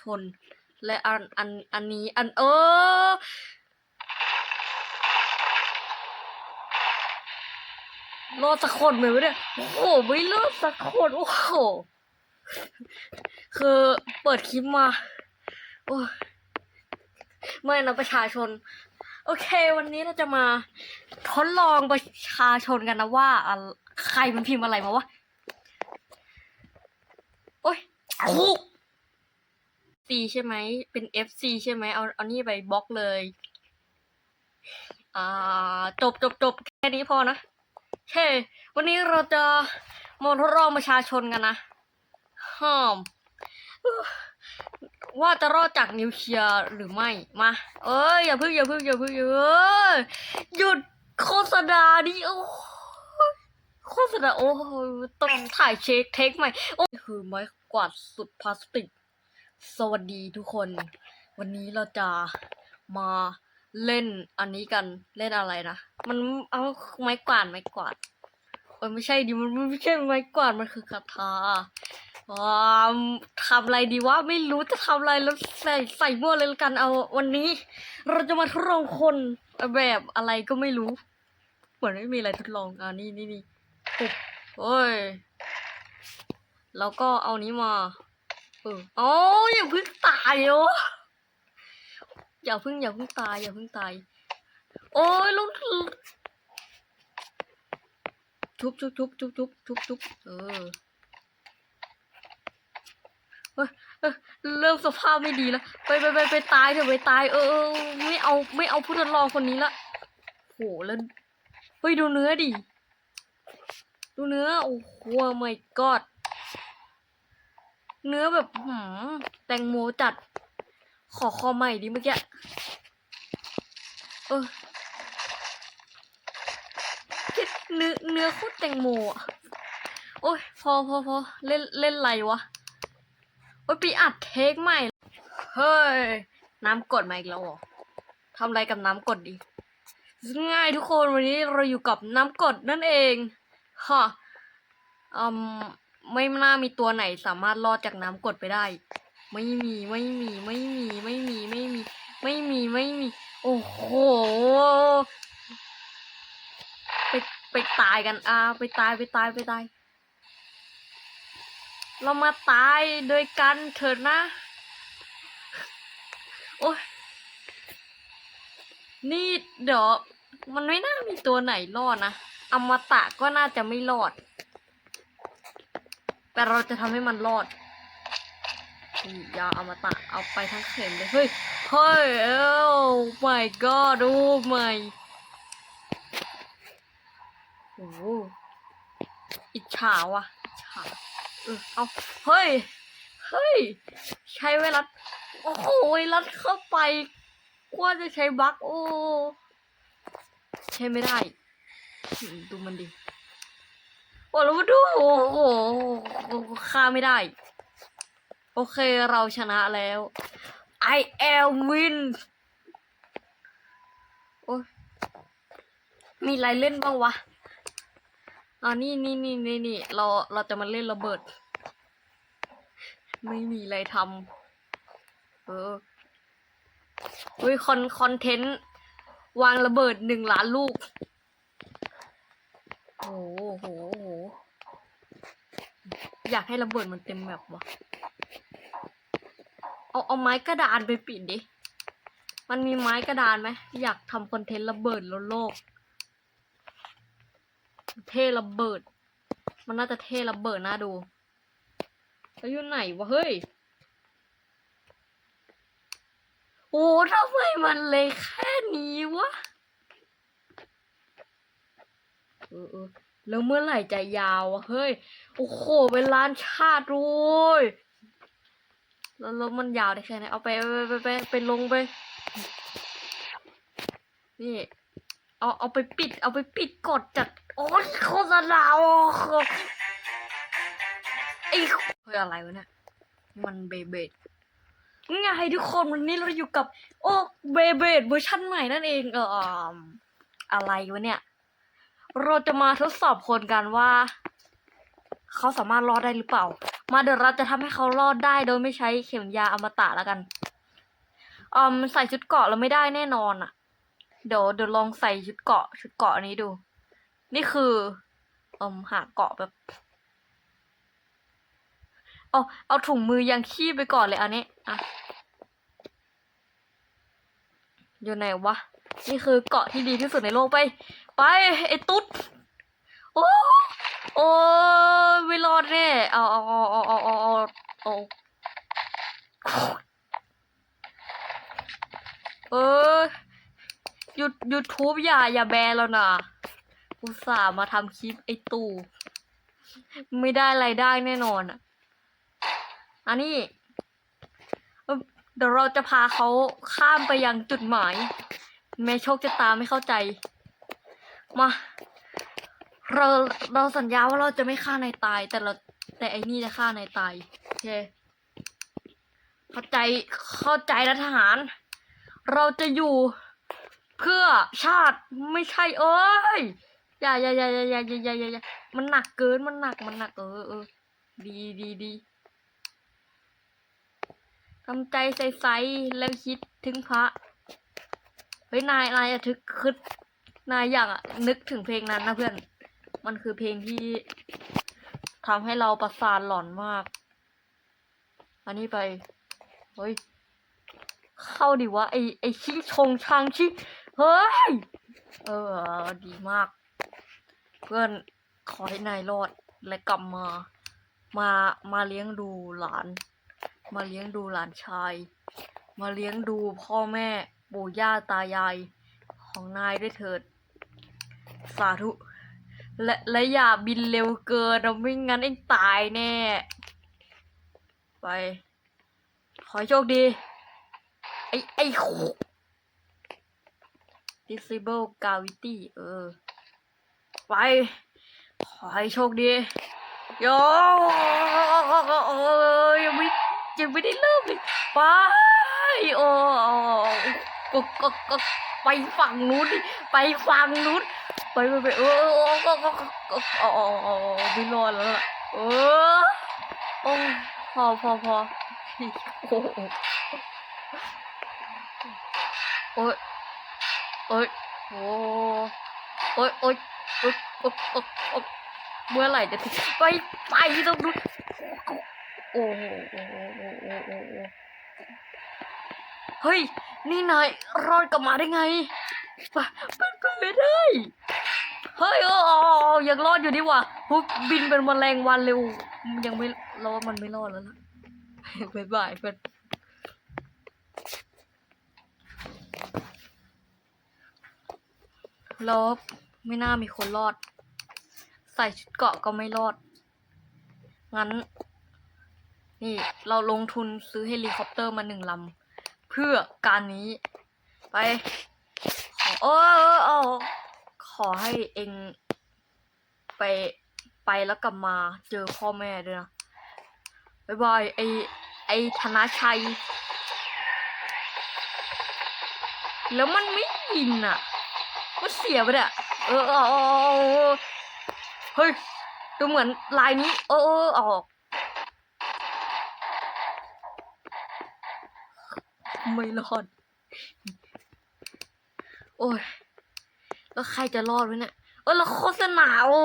ชน และอันอันอันนี้อันเออรอดสักคนไหมวะเนี่ยโอ้โหไม่รอดสักคนโอ้โหคือเปิดคลิปมาโอ้ไม่นะประชาชน โอเค วันนี้เราจะมาทดลองประชาชนกันนะว่าอใครมันพิมพ์อะไรมาวะโอ้ยเอ ซีใช่ไหม เป็น FC ใช่ไหม เอา เอานี่ไปบล็อกเลย อ่า จบจบจบแค่นี้พอนะเฮ้วันนี้เราจะมาทดลองประชาชนกันนะฮ่อมว่าจะรอดจากนิวเคลียร์หรือไม่ มา เอ้ย อย่าเพึ่งอย่าเพึ่งอย่าเพึ่งอย่าเอยหยุดโฆษณาดิโอ้ยโฆษณาโอ้ยต้องถ่ายเช็คเทคใหม่ โอ้ยคือไม้กวาดสุดพลาสติก สวัสดีทุกคน วันนี้เราจะมาเล่นอันนี้กันเล่นอะไรนะ มันเอาไม้กวาดไม้กวาดเออไม่ใช่ดิมันไม่ใช่ไม้กวาดมันคือคาถาอ่าทำอะไรดีวะไม่รู้จะทำอะไรแล้วใส่ใส่มั่วเลยลกันเอาวันนี้ เราจะมาทดลองคนแบบอะไรก็ไม่รู้ เหมือนไม่มีอะไรทดลองอ่านี่นี่นี่ปุ๊บโอ้ยแล้วก็เอานี้มา เอออ้ยอย่าเพิ่งตายโอ้อย่าเพิ่งอย่าเพิ่งตายอย่าเพิ่งตาย โอ้ยลูกชุบชุบชุบชุบชุบชุบชุบเออเฮ้ยเริ่มสภาพไม่ดีแล้ว ไปไปไปไปตายเถอะไปตาย เออ ไม่เอาไม่เอาผู้ทดลองคนนี้ละโหแล้วเฮ้ยดูเนื้อดิ ดูเนื้อ โอ้โห my god เนื้อแบบหืมแตงโมจัด ขอคอใหม่ดิเมื่อกี้เออคิดเนื้อเนื้อโคตรแตงโมอะโอ้ยพอพอพอเล่นเล่นไรวะโอ้ยไปอัดเทคใหม่ เฮ้ย น้ำกดมาอีกแล้วเหรอทำอะไรกับน้ำกดดี ง่ายทุกคนวันนี้เราอยู่กับน้ำกดนั่นเอง ฮะอืม ไม่น่ามีตัวไหนสามารถรอดจากน้ำกดไปได้ ไม่มีไม่มีไม่มีไม่มีไม่มี ไม่มีไม่มี โอ้โหไปไปตายกันอ่าไปตายไปตายไปตาย เรามาตายโดยกันเถิดนะ โอ้ยนี่เดี๋ยวมันไม่น่ามีตัวไหนรอดนะอมตะก็น่าจะไม่รอด แต่เราจะทำให้มันรอดยาอมตะเอาไปทั้งเข็มเลย เฮ้ย เฮ้ยโอ้ my god โอ้ my โอ้อิจฉาว่ะอิจฉาเออเอา เฮ้ย เฮ้ย ใช้เวลาโอ้โหเวลาเข้าไปกว่าจะใช้บั๊กโอ้ ใช้ไม่ได้ ดูมันดิ โอ้แล้วมาดูโอ้โหฆ่าไม่ได้ โอเคเราชนะแล้ว I am win โอ้ยมีอะไรเล่นบ้างวะอ่านี่นี่นี่นี่นี่เราเราจะมาเล่นระเบิด ไม่มีอะไรทำเออเฮ้ยคอนคอนเทนต์วางระเบิดหนึ่งล้านลูก โอ้โหโหโห อยากให้ระเบิดมันเต็มแบบวะเอาเอาไม้กระดานไปปิดดิ มันมีไม้กระดานไหมอยากทำคอนเทนต์ระเบิดโลก เท่ระเบิด มันน่าจะเท่ระเบิดน่าดูแล้วอยู่ไหนวะเฮ้ย โอ้ทำไมมันเล็กแค่นี้วะ เออเออ แล้วเมื่อไหร่จะยาวอะเฮ้ย โอ้โห เป็นล้านชาติด้วยแล้วล้วมันยาวได้แค่ไหน เอาไปไปไปไปไปลงไป นี่ เอาเอาไปปิด เอาไปปิดกดจัด โอ้ยโฆษณาโอ้โหไอ้เฮ้ยอะไรวะเนี่ย มันเบเบดไงทุกคนวันนี้เราอยู่กับ โอ้เบเบดเวอร์ชันใหม่นั่นเองเอออะไรวะเนี่ย เราจะมาทดสอบคนกันว่า เขาสามารถรอดได้หรือเปล่า มาเดี๋ยวเราจะทำให้เขารอดได้โดยไม่ใช้เข็มยาอมตะแล้วกันอืมใส่ชุดเกาะเราไม่ได้แน่นอนอะ เดี๋ยวเดี๋ยวลองใส่ชุดเกาะ ชุดเกาะนี้ดู นี่คืออืมหาเกาะแบบเอาเอาถุงมือยังคีบไปก่อนเลยอันนี้อะอยู่ไหนวะ นี่คือเกาะที่ดีที่สุดในโลกไป ไปไอ้ตุ๊ดโอ้โอ้ไม่รอดแน่เอาเอาเอาเอาเอาเอาเอาเออหยุดยูทูบอย่าอย่าแบนแล้วนะกูสาห์มาทำคลิปไอ้ตู่ไม่ได้ไรายได้แน่นอนอะ อันนี้ เดี๋ยวเราจะพาเขาข้ามไปยังจุดหมาย แม่โชคจะตามไม่เข้าใจ มา เราเราสัญญาว่าเราจะไม่ฆ่านายตาย แต่เราแต่ไอ้นี่จะฆ่านายตายโอเคเข้าใจเข้าใจแล้วทหาร เราจะอยู่เพื่อชาติไม่ใช่เอ้ยอย่าอย่าอย่าอย่าอย่าอย่าอย่าอย่าอย่มันหนักเกินมันหนักมันหนักเออเออดีดีดีทำใจใสๆแล้วคิดถึงพระเฮ้ยนายนายอะทึกคึด นายอยากนึกถึงเพลงนั้นนะเพื่อน มันคือเพลงที่ทำให้เราประสาทหลอนมาก อันนี้ไปเฮ้ยเข้าดิวะไอไอชิชงชางชิเฮ้ยเออดีมาก เพื่อนขอให้นายรอดและกลับมามามาเลี้ยงดูหลาน มาเลี้ยงดูหลานชาย มาเลี้ยงดูพ่อแม่ปู่ย่าตายายของนายด้วยเถิด สาธุ และและอย่าบินเร็วเกินเราไม่งั้นเองตายแน่ ไป ขอโชคดี ไอไอ disable gravity เออ ไป ขอให้โชคดีโยโอ้ยยังไม่ยังไม่ได้เริ่มเลยไปโอ้ ก็ก็ก็ไปฝั่งนู้นดิไปฝั่งนู้นไปไปไปเออก็ก็ก็อ๋ออ๋ออ๋อไม่รอดแล้วล่ะเออโอ้พอพอพอโอ้โอ้ยโอ้ยโอ้โอ้ยโอ้ยโอ้ยโอ้ยโอ้ยโอ้ยเมื่อไหร่จะถึงไปไปตรงนู้นโอ้โหโอ้โหโอ้โหโอ้โหโอ้โหเฮ้ย นี่นายรอดกลับมาได้ไงปะเป็นไปไม่ได้ เฮ้ยเอออยังรอดอยู่ดีว่ะฮุบบินเป็นวันแมลงวันเร็ว ยังไม่รอดมันไม่รอดแล้วล่ะบ๊ายบายเพื่อนลบไม่น่ามีคนรอด ใส่ชุดเกาะก็ไม่รอด งั้น นี่เราลงทุนซื้อเฮลิคอปเตอร์มาหนึ่งลำ พื่อการนี้ไป ขอเออเออเอขอให้เองไปไปแล้วกลับมาเจอพ่อแม่ด้วยนะบ๊ายบายไอไอธนาชัย แล้วมันไม่ยินอะมันเสียไปเนี่ยเออเออเออเออเฮ้ยดูเหมือนลายนี้ เออเออออก ไม่รอด โอ้ย แล้วใครจะรอดวะเนี่ย เออแล้วโฆษณาโอ้